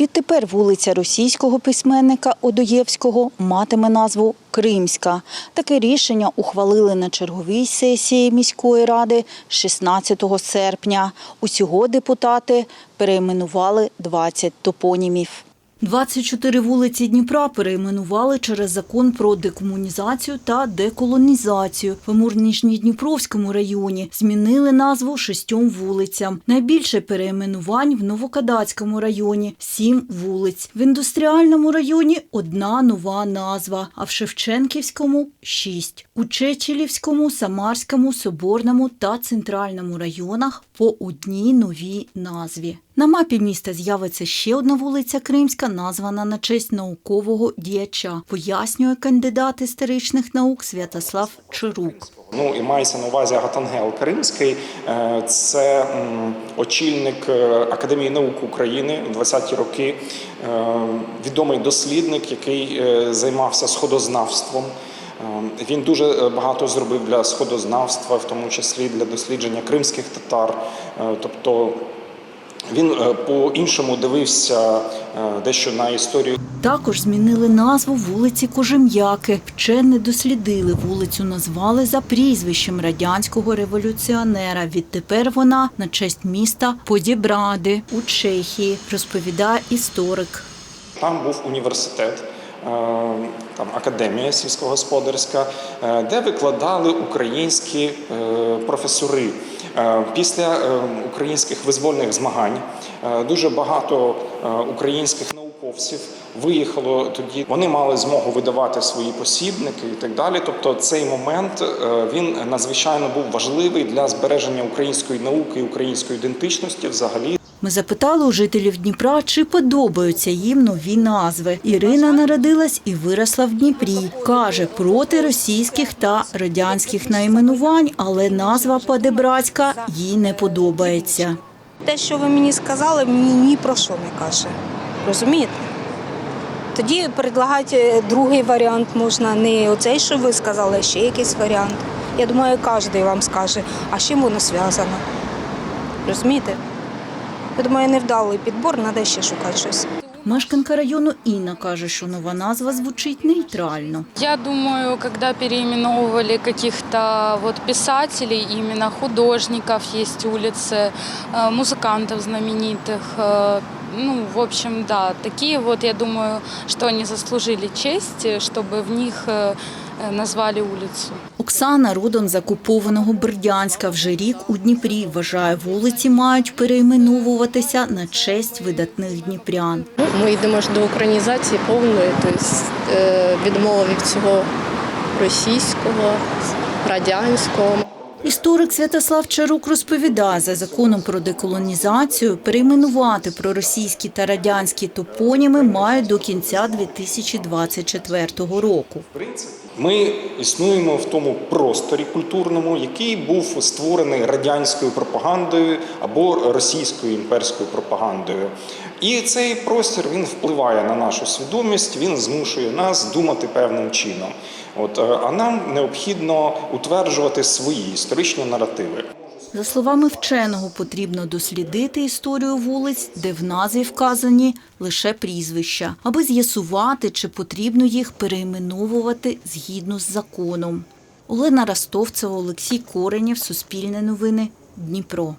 Відтепер вулиця російського письменника Одоєвського матиме назву Кримська. Таке рішення ухвалили на черговій сесії міської ради 16 серпня. Усього депутати перейменували 20 топонімів. 24 вулиці Дніпра перейменували через закон про декомунізацію та деколонізацію. В Амурнішньодніпровському районі змінили назву шістьом вулицям. Найбільше перейменувань в Новокадацькому районі – сім вулиць. В індустріальному районі – одна нова назва, а в Шевченківському – шість. У Чечелівському, Самарському, Соборному та Центральному районах по одній новій назві. На мапі міста з'явиться ще одна вулиця Кримська, названа на честь наукового діяча, пояснює кандидат історичних наук Святослав Чарук. Ну і мається на увазі Гатангел Кримський. Е, Це очільник е, Академії наук України у 20-ті роки, е, відомий дослідник, який займався сходознавством. Він дуже багато зробив для сходознавства, в тому числі для дослідження кримських татар. Тобто він е, по-іншому дивився е, дещо на історію Також змінили назву вулиці Кожем'яки. Вчені дослідили вулицю, назвали за прізвищем радянського революціонера. Відтепер вона на честь міста Подібради у Чехії, розповідає історик. Там був університет, там академія сільськогосподарська, е, де викладали українські е, професори. Е, Після е, українських визвольних змагань е, дуже багато е, українських науковців виїхало тоді. Вони мали змогу видавати свої посібники і так далі. Тобто, цей момент е, він надзвичайно був важливий для збереження української науки і української ідентичності взагалі. Ми запитали у жителів Дніпра, чи подобаються їм нові назви. Ірина народилась і виросла в Дніпрі. Каже, проти російських та радянських найменувань, але назва Подебрацька їй не подобається. Те, що ви мені сказали, мені ні про що не каже. Розумієте? Тоді предлагати другий варіант можна, не оцей, що ви сказали, а ще якийсь варіант. Я думаю, кожен вам скаже, а з чим воно зв'язано. Розумієте? Я думаю, невдалий підбор, треба ще шукати щось. Мешканка району Інна каже, що нова назва звучить нейтрально. Я думаю, когда переименовывали каких-то вот писателей, именно художников, есть улицы, э, музыкантов знаменитых, э, ну, в общем, да, такие вот, я думаю, что они заслужили честь, чтобы в них э, э, назвали улицу. Оксана родом з окупованого Бердянська вже рік у Дніпрі. Вважає, вулиці мають перейменовуватися на честь видатних дніпрян. Ну, Ми йдемо ж до українізації повної, тобто е, відмова від цього російського, радянського. Історик Святослав Чарук розповідає, за законом про деколонізацію перейменувати проросійські та радянські топоніми мають до кінця 2024 року. Ми існуємо в тому просторі культурному, який був створений радянською пропагандою або російською імперською пропагандою. І цей простір він впливає на нашу свідомість, він змушує нас думати певним чином. От, е, а нам необхідно утверджувати свої історичні наративи. За словами вченого, потрібно дослідити історію вулиць, де в назві вказані лише прізвища, аби з'ясувати, чи потрібно їх перейменовувати згідно з законом. Олена Ростовцева, Олексій Коренєв, Суспільне новини, Дніпро.